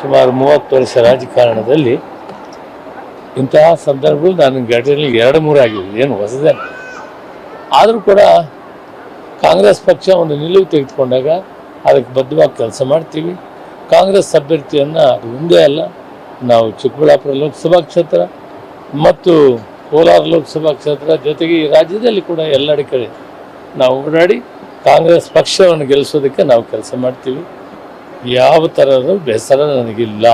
ಸುಮಾರು ಮೂವತ್ತು ವರ್ಷ ರಾಜಕಾರಣದಲ್ಲಿ ಇಂತಹ ಸಂದರ್ಭಗಳು ನನ್ನ ಘಟನೆಯಲ್ಲಿ ಎರಡು ಮೂರು ಆಗಿದೆ ಏನು ಹೊಸದೇ ಆದರೂ ಕೂಡ ಕಾಂಗ್ರೆಸ್ ಪಕ್ಷ ಒಂದು ನಿಲುವು ತೆಗೆದುಕೊಂಡಾಗ ಅದಕ್ಕೆ ಬದ್ಧವಾಗಿ ಕೆಲಸ ಮಾಡ್ತೀವಿ. ಕಾಂಗ್ರೆಸ್ ಅಭ್ಯರ್ಥಿಯನ್ನು ಅದು ಒಂದೇ ಅಲ್ಲ, ನಾವು ಚಿಕ್ಕಬಳ್ಳಾಪುರ ಲೋಕಸಭಾ ಕ್ಷೇತ್ರ ಮತ್ತು ಕೋಲಾರ ಲೋಕಸಭಾ ಕ್ಷೇತ್ರ ಜೊತೆಗೆ ಈ ರಾಜ್ಯದಲ್ಲಿ ಕೂಡ ಎಲ್ಲೆಡೆ ಕಡೆ ನಾವು ಓಡಾಡಿ ಕಾಂಗ್ರೆಸ್ ಪಕ್ಷವನ್ನು ಗೆಲ್ಲಿಸೋದಕ್ಕೆ ನಾವು ಕೆಲಸ ಮಾಡ್ತೀವಿ. ಯಾವ ಥರದ ಬೇಸರ ನನಗಿಲ್ಲ.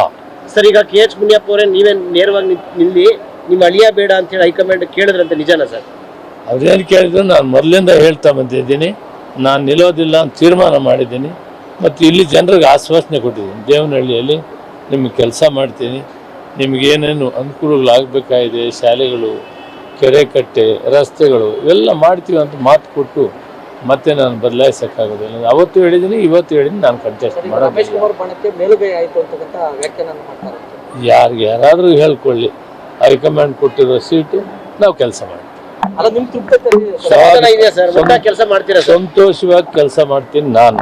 ಸರ್ ಈಗ ಕೆ ಎಚ್ ಮುನಿಯಪ್ಪ ಅವರೇ ನೀವೇ ನೇರವಾಗಿ ನಿಲ್ಲಿ ನಿಮ್ಮ ಅಳಿಯ ಬೇಡ ಅಂತ ಹೇಳಿ ಹೈಕಮಾಂಡ್ ಕೇಳಿದ್ರಂತೆ ನಿಜಾನ ಸರ್? ಅವ್ರೇನು ಕೇಳಿದ್ರು ನಾನು ಮೊದಲಿಂದ ಹೇಳ್ತಾ ಬಂದಿದ್ದೀನಿ. ನಾನು ನಿಲ್ಲೋದಿಲ್ಲ ಅಂತ ತೀರ್ಮಾನ ಮಾಡಿದ್ದೀನಿ. ಮತ್ತು ಇಲ್ಲಿ ಜನರಿಗೆ ಆಶ್ವಾಸನೆ ಕೊಟ್ಟಿದ್ದೀನಿ. ದೇವನಹಳ್ಳಿಯಲ್ಲಿ ನಿಮಗೆ ಕೆಲಸ ಮಾಡ್ತೀನಿ. ನಿಮಗೇನೇನು ಅನುಕೂಲಗಳಾಗಬೇಕಾಗಿದೆ ಶಾಲೆಗಳು ಕೆರೆ ಕಟ್ಟೆ ರಸ್ತೆಗಳು ಇವೆಲ್ಲ ಮಾಡ್ತೀವಿ ಅಂತ ಮಾತು ಕೊಟ್ಟು ಮತ್ತೆ ನಾನು ಬದಲಾಯಿಸೋಕ್ಕಾಗೋದಿಲ್ಲ. ಅವತ್ತು ಹೇಳಿದ್ದೀನಿ ಇವತ್ತು ಹೇಳಿದ್ದೀನಿ ನಾನು ಕಂಟೆಸ್ಟ್ ಮಾಡೋದು ಮಾಡೋದಿಲ್ಲ. ಬಣಕ್ಕೆ ಮೇಲುಗೈ ಆಯ್ತು ಅಂತಕ್ಕಂಥ ವ್ಯಾಖ್ಯಾನ ಮಾಡ್ತಾರೆ. ಯಾರಿಗೆ ಯಾರಾದರೂ ಹೇಳ್ಕೊಳ್ಳಿ. ಹೈಕಮಾಂಡ್ ಕೊಟ್ಟಿರೋ ಸೀಟು ನಾವು ಕೆಲಸ ಮಾಡ್ತೀವಿ. ಸಂತೋಷವಾಗಿ ಕೆಲಸ ಮಾಡ್ತೀನಿ ನಾನು.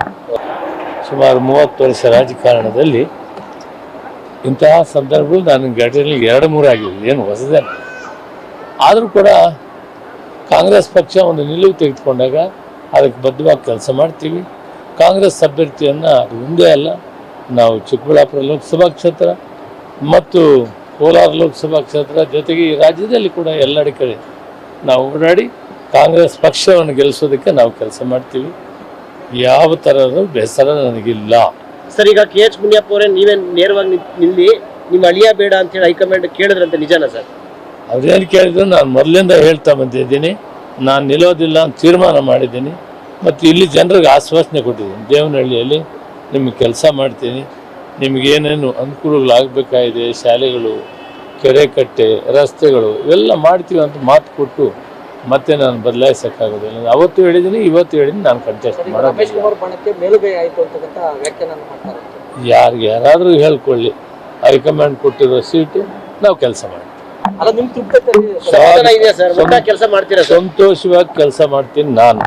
ಸುಮಾರು ಮೂವತ್ತು ವರ್ಷ ರಾಜಕಾರಣದಲ್ಲಿ ಇಂತಹ ಸಂದರ್ಭಗಳು ನನ್ನ ಘಟನೆ ಎರಡು ಮೂರು ಆಗಿದೆ ಏನು ಹೊಸದೇನು ಆದರೂ ಕೂಡ ಕಾಂಗ್ರೆಸ್ ಪಕ್ಷ ಒಂದು ನಿಲುವು ತೆಗೆದುಕೊಂಡಾಗ ಅದಕ್ಕೆ ಬದ್ಧವಾಗಿ ಕೆಲಸ ಮಾಡ್ತೀವಿ. ಕಾಂಗ್ರೆಸ್ ಅಭ್ಯರ್ಥಿಯನ್ನು ಅದು ಒಂದೇ ಅಲ್ಲ ನಾವು ಚಿಕ್ಕಬಳ್ಳಾಪುರ ಲೋಕಸಭಾ ಕ್ಷೇತ್ರ ಮತ್ತು ಕೋಲಾರ ಲೋಕಸಭಾ ಕ್ಷೇತ್ರ ಜೊತೆಗೆ ಈ ರಾಜ್ಯದಲ್ಲಿ ಕೂಡ ಎಲ್ಲೆಡೆ ಕಡೆ ನಾವು ಓಡಾಡಿ ಕಾಂಗ್ರೆಸ್ ಪಕ್ಷವನ್ನು ಗೆಲ್ಲಿಸೋದಕ್ಕೆ ನಾವು ಕೆಲಸ ಮಾಡ್ತೀವಿ. ಯಾವ ಥರದ ಬೇಸರ ನನಗಿಲ್ಲ. ಸರ್ ಈಗ ಕೆ ಎಚ್ ಮುನಿಯಪ್ಪ ಅವರೇ ನೀವೇ ನೇರವಾಗಿ ನಿಲ್ಲಿ ನಿಮ್ಮ ಅಳಿಯ ಬೇಡ ಅಂತ ಹೇಳಿ ಹೈಕಮಾಂಡ್ ಕೇಳಿದ್ರಂತೆ ನಿಜಾನ ಸರ್? ಅವ್ರೇನು ಕೇಳಿದ್ರು ನಾನು ಮೊದಲಿಂದ ಹೇಳ್ತಾ ಬಂದಿದ್ದೀನಿ. ನಾನು ನಿಲ್ಲೋದಿಲ್ಲ ಅಂತ ತೀರ್ಮಾನ ಮಾಡಿದ್ದೀನಿ. ಮತ್ತು ಇಲ್ಲಿ ಜನರಿಗೆ ಆಶ್ವಾಸನೆ ಕೊಟ್ಟಿದ್ದೀನಿ. ದೇವನಹಳ್ಳಿಯಲ್ಲಿ ನಿಮಗೆ ಕೆಲಸ ಮಾಡ್ತೀನಿ. ನಿಮಗೇನೇನು ಅನುಕೂಲಗಳಾಗಬೇಕಾಗಿದೆ ಶಾಲೆಗಳು ಕೆರೆ ಕಟ್ಟೆ ರಸ್ತೆಗಳು ಇವೆಲ್ಲ ಮಾಡ್ತೀವಿ ಅಂತ ಮಾತು ಕೊಟ್ಟು ಮತ್ತೆ ನಾನು ಬದಲಾಯಿಸೋಕ್ಕಾಗೋದಿಲ್ಲ. ಅವತ್ತು ಹೇಳಿದ್ದೀನಿ ಇವತ್ತು ಹೇಳಿದ್ದೀನಿ ನಾನು ಕಂಟೆಸ್ಟ್ ಮಾಡೋದು ಯಾರಿಗೆ ಯಾರಾದರೂ ಹೇಳ್ಕೊಳ್ಳಿ. ಹೈಕಮಾಂಡ್ ಕೊಟ್ಟಿರೋ ಸೀಟು ನಾವು ಕೆಲಸ ಮಾಡ್ತೀವಿ. ಕೆಲಸ ಮಾಡ್ತೀರಾ ಸಂತೋಷವಾಗಿ ಕೆಲಸ ಮಾಡ್ತೀನಿ ನಾನು.